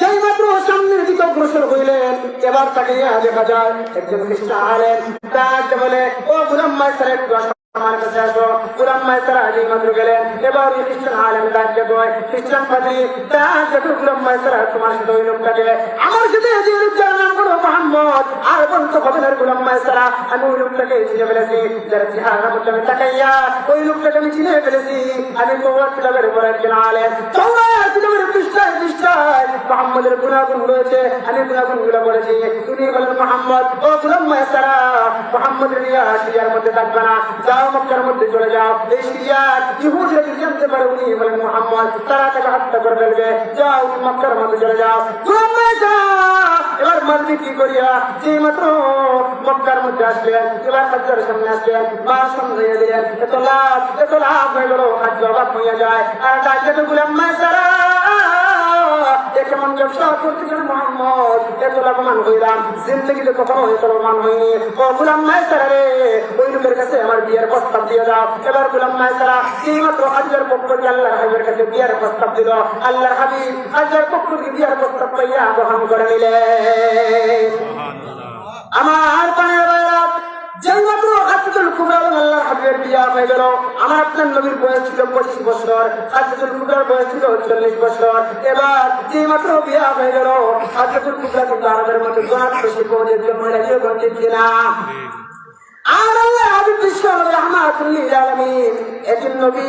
যেই মাত্র সামনের দিকে অগ্রসর হইলেন, এবার তাকে ইয়া দেখা যায় একজন খ্রিস্টান আলেন তাকে বলে ও গুলাম মাস্টার একটু আমার কাছে আসো। গুলাম মাস্টার আজ মাত্র গেলেন। এবার ওই খ্রিস্টান আলেন তাকে কয় খ্রিস্টান পাদ্রী তাকে গুলাম মাস্টার তোমার সাথে ওই লোকটাকে আমার সাথে যে লোকটার নাম করো মোহাম্মদ। আর বলতো কতনের গুলাম মাস্টার আমি ওই লোকটাকে চিনে ফেলেছি। যারা চেহারা মধ্যে আমি তাকাইয়া, ওই লোকটাকে আমি চিনে ফেলেছি। আমি তোমার কিতাবের উপর একজন আলেন তোমার মোহাম্মদের গুণাগুণ রয়েছে, আমি গুণাগুণগুলো বলেছি তুমি বলেন মোহাম্মদ, ও গুলাম মাস্টারা মোহাম্মদের নিয়ে সিরিয়ার মধ্যে থাকবে না, যাও মক্কার মধ্যে চলে যাও। এই সিরিয়ার ইহুদিরা যদি জানতে পারে উনি বলেন মোহাম্মদ, তারা তাকে হত্যা করে ফেলবে। যাও মক্কার মধ্যে চলে যাও। গুলাম এবার মালদি কি করিয়া? যে মাত্র মক্কার মধ্যে আসলেন, এবার হাজার সামনে আসলেন, মা সামনে দিলেন। এত লাভ এত লাভ হয়ে গেল হাজ অবাক হইয়া যায়। আর ডাকে তো গুলাম কেমন ব্যবসা করতে গেলে মোহাম্মদ এত লাভবান হইলাম। জিন্দগিতে কখনো এত লাভবান হয়নি ও গুলাম রে। ওই লোকের কাছে আমার বিয়ের প্রস্তাব দিয়ে দাও। এবার গুলাম এই মাত্র আল্লাহর পক্ষ দিয়ে হাবিবের কাছে বিয়ের প্রস্তাব দিল। আল্লাহর হাবিব আল্লাহর পক্ষ বিয়ের প্রস্তাব পাইয়া গ্রহণ করে নিলেন আমার পানের বাইরা যেই মাত্র হাসপাতাল কুবরা হাবিবের বিয়া হয়ে গেল। আমার আপনার নবীর বয়স ছিল পঁচিশ বছর হাজরতুল কুবরার বয়স ছিল চল্লিশ বছর। এবার যে মাত্র বিয়া হয়ে গেল হাজরতুল কুবরা কিন্তু আরবের মধ্যে জনাত খুশি পৌঁছে দিল মহিলা বিয়ে করতে কিনা আর আল্লাহ হাবিব বিশ্ব রহমাতুল্লিল আলামিন একজন নবী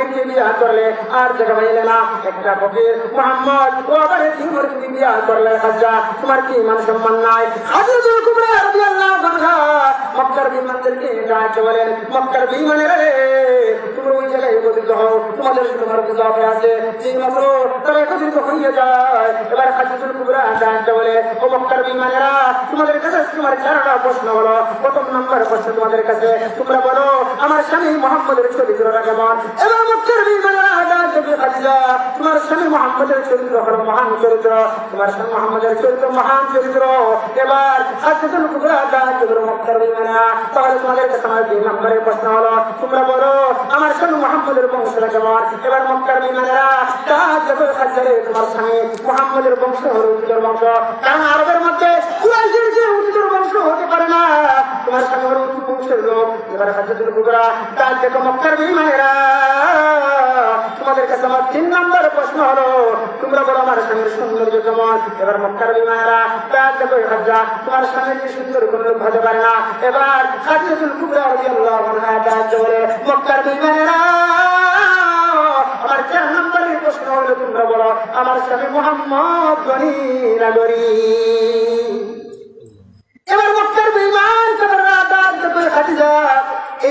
একটা ফকিরকে বিয়া করলে আর জায়গা পাইলে না। একটা ফকির মোহাম্মদ, ও আবার তিমর তুমি বিয়া করলে খাজা তোমার কি মান সম্মান নাই? খাজুল কুবরা রাদিয়াল্লাহু আনহা তোমাদের একত্রিত হইয়া যায়? এবার খাজুল কুবরা ডাকতে বলে, ও মক্কার বিমানেরা, তোমাদের কাছে তোমার চারটা প্রশ্ন হলো প্রথম তোমরা বলো, আমার স্বামী মোহাম্মদের চরিত্রটা কেমন? এবার মক্কার বিমানেরা ডাকতে খাদিজা তোমার স্বামী মোহাম্মদের চরিত্র হলো মহান চরিত্র, তোমার স্বামী মোহাম্মদের চরিত্র মহান চরিত্র। এবার তাহলে তোমাদের কাছে আমার দুই নম্বরের প্রশ্ন হলো, তোমরা বলো, আমার স্বামী মোহাম্মদের বংশটা কেমন? এবার মক্কার বিমানেরা ডাকতে বলো খাদিজারে তোমার স্বামী মোহাম্মদের বংশ হলো উত্তর বংশ। কারণ আরবের মধ্যে কুরাইশের যে উত্তর বংশ হতে পারে না, তোমার স্বামী হলো উত্তর বংশের লোক। এবার কুবরা ডাকতে দেখো মক্কার বিমানেরা তোমাদের কাছে আমার তিন নম্বর প্রশ্ন হলো, তোমরা বলো আমার স্বামীর সৌন্দর্য কেমন? এবার মক্কার তার দেখো তোমার স্বামীর যে সুন্দর কোন লোক হতে পারে না? এবার কুবরা বলে, মক্কার আমার চার নম্বরের প্রশ্ন হলো, তোমরা বলো আমার স্বামী মোহাম্মদ গনি নাগরি এবার মক্কার বিমান তোমার করে খাদিজা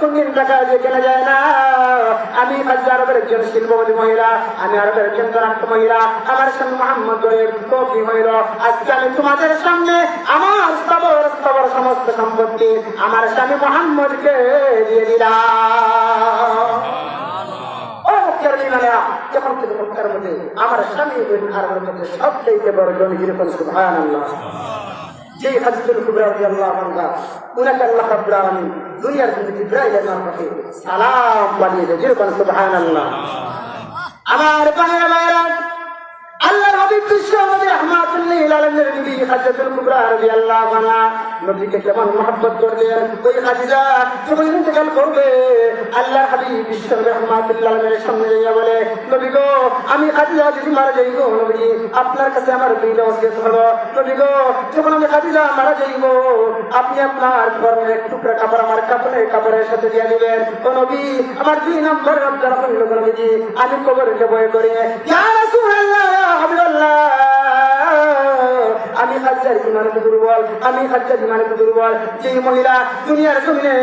কোনদিন টাকা দিয়ে কেনা যায় না। আমি হাজার আরবের একজন শিল্পপতি মহিলা, আমি আরবের একজন জনাক্ত মহিলা, আমার সঙ্গে মোহাম্মদ গরিব তো কি হইল আজকে আমি তোমাদের সামনে আমার স্তবর স্তবর সমস্ত সম্পত্তি আমার স্বামী মোহাম্মদকে দিয়ে দিলাম। যখন তুমি মুখের মধ্যে আমার স্বামী আরবের মধ্যে সব চাইতে বড় জন যেরকম সুবহানাল্লাহ। যে হাজরতুল কুবরা রাদিয়াল্লাহু আনহা উনাকে আল্লাহ রাব্বুল আলামিন, দুনিয়ার জন্য জিব্রাইলের মারফতে সালাম পাঠিয়ে দেয় যেরকম সুবহানাল্লাহ। আমার পানের বাইরা আল্লাহর হাবিব বিশ্ব নবী আহমাদুল্লাহ আলামিনের বিবি খাদিজাতুল কুবরা রাদিয়াল্লাহু আনহা নবীকে কেমন মহব্বত করতেন ওই খাদিজা যখন ইন্তেকাল করবে, আল্লাহর হাবিব বিশ্ব রহমাতুল্লাহ আলামিনের সামনে গিয়ে বলে, নবী গো, আমি খাদিজা যদি মারা যাই গো, নবী, আপনার কাছে আমার দুইটা ওসিয়ত হলো। নবী গো, যখন আমি খাদিজা মারা যাইব আপনি আপনার এক টুকরা কাপড় আমার কাপড়ের কাপড়ের সাথে দিয়ে দিবেন। ও নবী, আমার দুই নম্বর রব্দার হইল নবীজি, আমি কবরকে বয়ে করে ইয়া রাসূলুল্লাহ, হাবিবাল্লাহ আমি হাজার ইমানে দুর্বল, আমি হাজার ইমানে দুর্বল। যে মহিলা দুনিয়ার জমিনে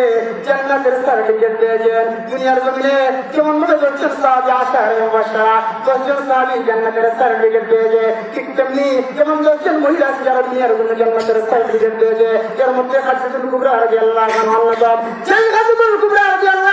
জান্নাতের সার্টিফিকেট পেয়েছেন দুনিয়ার জমিনে যেমন মনে করছেন সাহাবি আশার মাসা দশজন সাহাবি জান্নাতের সার্টিফিকেট পেয়েছে, ঠিক তেমনি যেমন দশজন মহিলা আছে যারা দুনিয়ার জন্য জান্নাতের সার্টিফিকেট পেয়েছে এর মধ্যে হাজাতুল কুবরা রাদিয়াল্লাহু আনহা আল্লাহ সেই হাজাতুল কুবরা রাদিয়াল্লাহু আনহা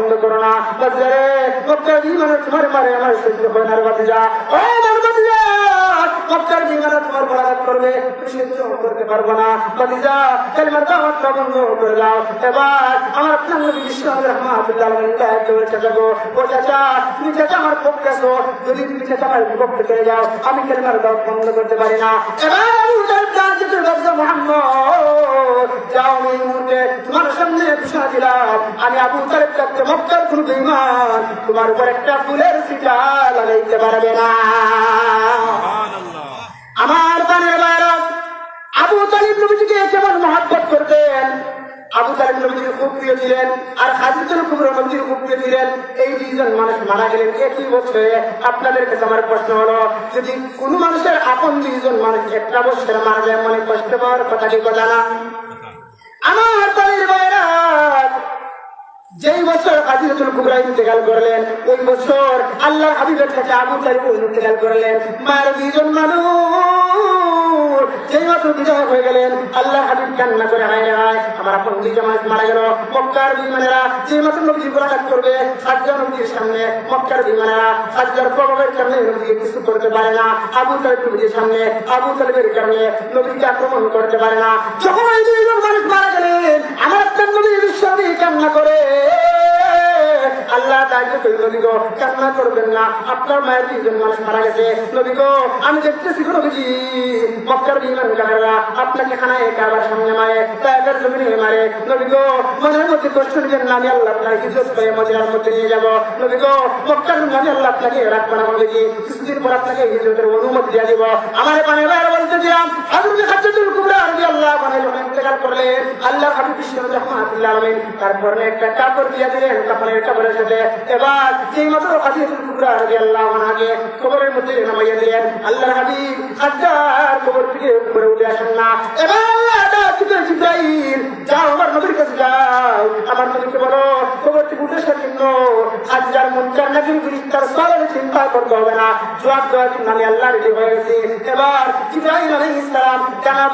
বন্ধ করো না। বাচ্চা রে মক্কার বিমানে তোমার মারে, আমার সহ্য হয় না বাতিজা ও মক্কার বিমানে তোমার করবে করতে পারব না। দাওয়াতটা বন্ধ করে দাও। এবার আমার আপনার নবী বিশ্ব রহমাতুল্লাহ চাচা গো ও চাচা, তুমি চাচা আমার পক্ষে আসো। যদি তুমি চাচা আমার বিপক্ষে চলে যাও, আমি কালিমার দাওয়াত বন্ধ করতে পারি না। এবার আমি উদার বাচ্চা মোহাম্মদ। যাও আমি এই মুহূর্তে তোমার সামনে ঘোষণা দিলাম। আমি আবু তালেব কাছে মক্কার কোন বেঈমান তোমার উপর একটা ফুলের সিটা লাগাইতে পারবে না। আমার পানের বাইরত আবু তালিব নবীজিকে কেমন মহাব্বত করতেন? আবু তালিব নবীজির খুব প্রিয় ছিলেন আর হাজিরুল কুবর নবীজির খুব প্রিয় ছিলেন। এই দুইজন মানুষ মারা গেলেন একই বছরে। আপনাদের কাছে আমার প্রশ্ন হলো যদি কোনো মানুষের আপন দুইজন মানুষ একটা বছরে মারা যায় মনে কষ্ট পাওয়ার কথা কি কথা না? আমার তালির বাইরা যেই বছর আজিজুল কুবরা ইন্তেকাল করলেন, ওই বছর আল্লাহ হাবিবের কাছে আবু তারিফ ইন্তেকাল করলেন। মার দুজন মানুষ। যেই মাত্র হয়ে গেলেন, আল্লাহ হাবিব কান্না করে হায় রে হায়, আমার আপন যেই মাত্র নবী গোলাঘাত করবে নবীর সামনে, মক্কার বিমানেরা প্রভাবের কারণে নবীকে কিছু করতে পারে না। আবু তালিব সামনে, আবু তালিবের কারণে নবীকে আক্রমণ করতে পারে না। যখন মানুষ মারা গেলেন, আমার আপনার নবী বিশ্ব কান্না করে। আল্লাহ দায়িত্ব করি নবী গো কান্না করবেন না। আপনার মায়ের দুইজন মানুষ মারা গেছে। নবী গো আমি দেখতেছি গো নবীজি। মক্কার বিমান কামেরা আপনাকে খানায়, কাবার সামনে মারে তাদের জমিনে মারে। নবী গো মনের মধ্যে কষ্ট নিবেন না, আমি আল্লাহ আপনার কিছু পেয়ে মদিনার মধ্যে নিয়ে যাব। নবী গো মক্কার মানে আল্লাহ আপনাকে রাখব না নবীজি। কিছুদিন পর আপনাকে হিজরতের অনুমতি দিয়ে দিব। আমার পানে বাইরে বলতে দিলাম। আল্লাহ যখন ইন্তেকাল করলেন আল্লাহ হাবিব বিশ্ব রহমাতুল্লাহ আলামিন। তারপর একটা কাপড় দিয়ে দিলেন, কাপড়ের কাপড়ের সাথে। এবার যেই মাত্র হাজরতুল কুবরা রাদি আল্লাহ আনহাকে কবরের মধ্যে নামাইয়া দিলেন দিলেন জিব্রাইল যাও আমার নবীর কাছে যাও। আমার নবীকে বলো থেকে উঠে আসার জন্য হাজার মুনকার নাকি তার সবার চিন্তা করতে হবে না দেওয়ার জন্য আমি আল্লাহ রেডি হয়ে গেছি। এবার জিব্রাইল আলাইহিস সালাম জানা